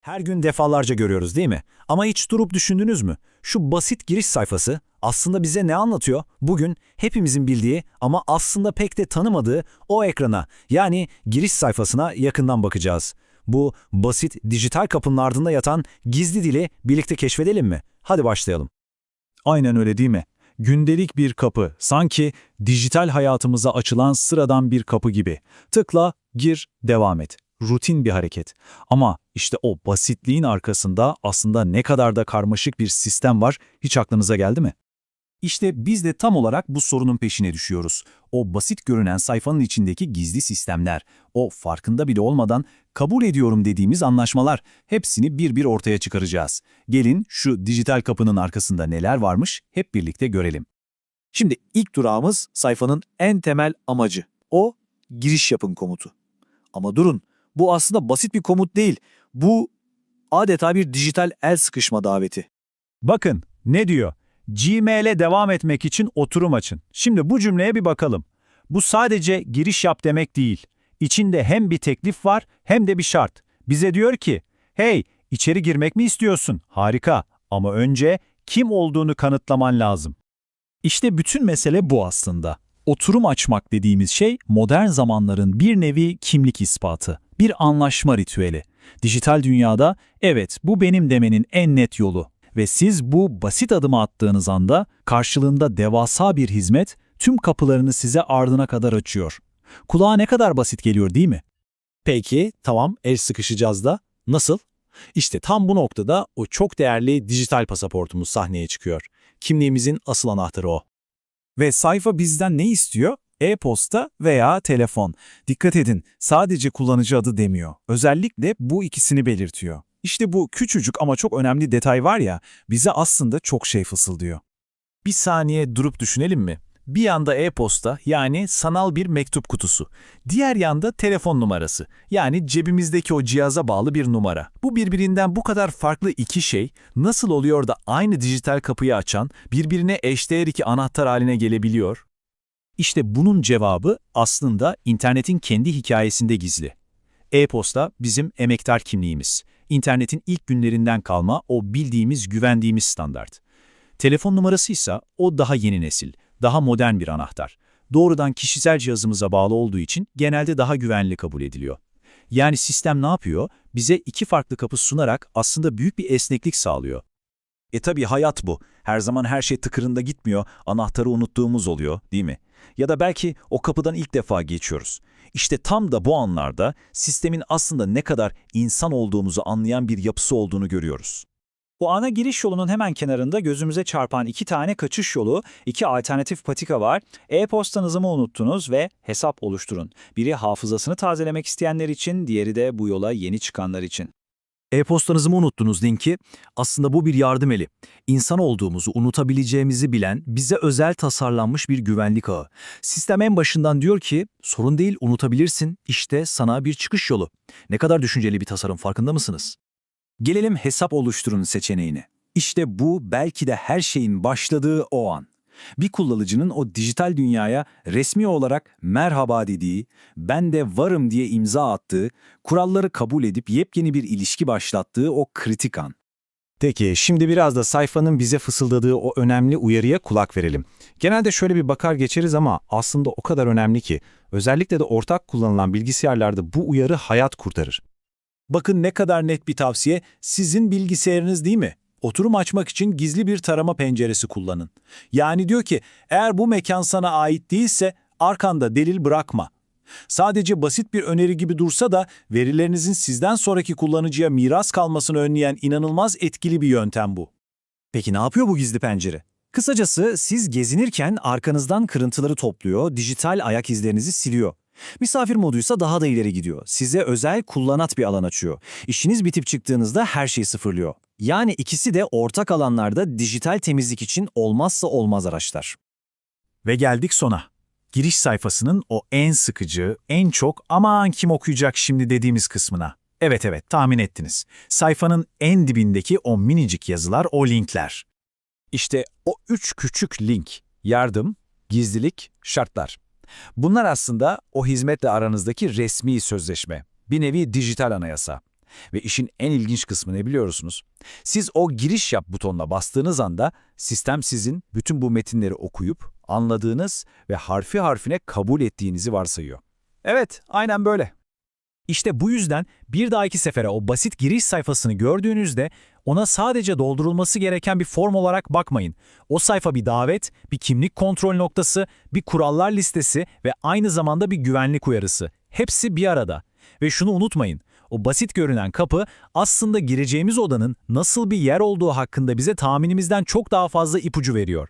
Her gün defalarca görüyoruz değil mi? Ama hiç durup düşündünüz mü? Şu basit giriş sayfası aslında bize ne anlatıyor? Bugün hepimizin bildiği ama aslında pek de tanımadığı o ekrana yani giriş sayfasına yakından bakacağız. Bu basit dijital kapının ardında yatan gizli dili birlikte keşfedelim mi? Hadi başlayalım. Aynen öyle değil mi? Gündelik bir kapı, sanki dijital hayatımıza açılan sıradan bir kapı gibi. Tıkla, gir, devam et. Rutin bir hareket. Ama işte o basitliğin arkasında aslında ne kadar da karmaşık bir sistem var hiç aklınıza geldi mi? İşte biz de tam olarak bu sorunun peşine düşüyoruz. O basit görünen sayfanın içindeki gizli sistemler, o farkında bile olmadan kabul ediyorum dediğimiz anlaşmalar, hepsini bir bir ortaya çıkaracağız. Gelin şu dijital kapının arkasında neler varmış hep birlikte görelim. Şimdi ilk durağımız sayfanın en temel amacı. O giriş yapın komutu. Ama durun, bu aslında basit bir komut değil. Bu adeta bir dijital el sıkışma daveti. Bakın ne diyor? Gmail'e devam etmek için oturum açın. Şimdi bu cümleye bir bakalım. Bu sadece giriş yap demek değil. İçinde hem bir teklif var hem de bir şart. Bize diyor ki, hey içeri girmek mi istiyorsun? Harika ama önce kim olduğunu kanıtlaman lazım. İşte bütün mesele bu aslında. Oturum açmak dediğimiz şey modern zamanların bir nevi kimlik ispatı, bir anlaşma ritüeli. Dijital dünyada evet bu benim demenin en net yolu. Ve siz bu basit adımı attığınız anda karşılığında devasa bir hizmet tüm kapılarını size ardına kadar açıyor. Kulağa ne kadar basit geliyor değil mi? Peki, tamam el sıkışacağız da. Nasıl? İşte tam bu noktada o çok değerli dijital pasaportumuz sahneye çıkıyor. Kimliğimizin asıl anahtarı o. Ve sayfa bizden ne istiyor? E-posta veya telefon. Dikkat edin, sadece kullanıcı adı demiyor. Özellikle bu ikisini belirtiyor. İşte bu küçücük ama çok önemli detay var ya, bize aslında çok şey fısıldıyor. Bir saniye durup düşünelim mi? Bir yanda e-posta yani sanal bir mektup kutusu. Diğer yanda telefon numarası yani cebimizdeki o cihaza bağlı bir numara. Bu birbirinden bu kadar farklı iki şey nasıl oluyor da aynı dijital kapıyı açan birbirine eşdeğer iki anahtar haline gelebiliyor? İşte bunun cevabı aslında internetin kendi hikayesinde gizli. E-posta bizim emektar kimliğimiz. İnternetin ilk günlerinden kalma o bildiğimiz, güvendiğimiz standart. Telefon numarası ise o daha yeni nesil, daha modern bir anahtar. Doğrudan kişisel cihazımıza bağlı olduğu için genelde daha güvenli kabul ediliyor. Yani sistem ne yapıyor? Bize iki farklı kapı sunarak aslında büyük bir esneklik sağlıyor. E tabi hayat bu. Her zaman her şey tıkırında gitmiyor, anahtarı unuttuğumuz oluyor değil mi? Ya da belki o kapıdan ilk defa geçiyoruz. İşte tam da bu anlarda sistemin aslında ne kadar insan olduğumuzu anlayan bir yapısı olduğunu görüyoruz. Bu ana giriş yolunun hemen kenarında gözümüze çarpan iki tane kaçış yolu, iki alternatif patika var. E-postanızı mı unuttunuz ve hesap oluşturun. Biri hafızasını tazelemek isteyenler için, diğeri de bu yola yeni çıkanlar için. E-postanızı mı unuttunuz linki? Aslında bu bir yardım eli. İnsan olduğumuzu unutabileceğimizi bilen bize özel tasarlanmış bir güvenlik ağı. Sistem en başından diyor ki sorun değil unutabilirsin işte sana bir çıkış yolu. Ne kadar düşünceli bir tasarım farkında mısınız? Gelelim hesap oluşturun seçeneğine. İşte bu belki de her şeyin başladığı o an. Bir kullanıcının o dijital dünyaya resmi olarak merhaba dediği, ben de varım diye imza attığı, kuralları kabul edip yepyeni bir ilişki başlattığı o kritik an. Peki şimdi biraz da sayfanın bize fısıldadığı o önemli uyarıya kulak verelim. Genelde şöyle bir bakar geçeriz ama aslında o kadar önemli ki özellikle de ortak kullanılan bilgisayarlarda bu uyarı hayat kurtarır. Bakın ne kadar net bir tavsiye, sizin bilgisayarınız değil mi? Oturum açmak için gizli bir tarama penceresi kullanın. Yani diyor ki, eğer bu mekan sana ait değilse arkanda delil bırakma. Sadece basit bir öneri gibi dursa da verilerinizin sizden sonraki kullanıcıya miras kalmasını önleyen inanılmaz etkili bir yöntem bu. Peki ne yapıyor bu gizli pencere? Kısacası siz gezinirken arkanızdan kırıntıları topluyor, dijital ayak izlerinizi siliyor. Misafir moduysa daha da ileri gidiyor. Size özel kullanat bir alan açıyor. İşiniz bitip çıktığınızda her şeyi sıfırlıyor. Yani ikisi de ortak alanlarda dijital temizlik için olmazsa olmaz araçlar. Ve geldik sona. Giriş sayfasının o en sıkıcı, en çok aman kim okuyacak şimdi dediğimiz kısmına. Evet evet tahmin ettiniz. Sayfanın en dibindeki o minicik yazılar o linkler. İşte o üç küçük link, yardım, gizlilik, şartlar. Bunlar aslında o hizmetle aranızdaki resmi sözleşme, bir nevi dijital anayasa. Ve işin en ilginç kısmı ne biliyorsunuz? Siz o giriş yap butonuna bastığınız anda sistem sizin bütün bu metinleri okuyup anladığınız ve harfi harfine kabul ettiğinizi varsayıyor. Evet, aynen böyle. İşte bu yüzden bir dahaki sefere o basit giriş sayfasını gördüğünüzde ona sadece doldurulması gereken bir form olarak bakmayın. O sayfa bir davet, bir kimlik kontrol noktası, bir kurallar listesi ve aynı zamanda bir güvenlik uyarısı. Hepsi bir arada. Ve şunu unutmayın, o basit görünen kapı aslında gireceğimiz odanın nasıl bir yer olduğu hakkında bize tahminimizden çok daha fazla ipucu veriyor.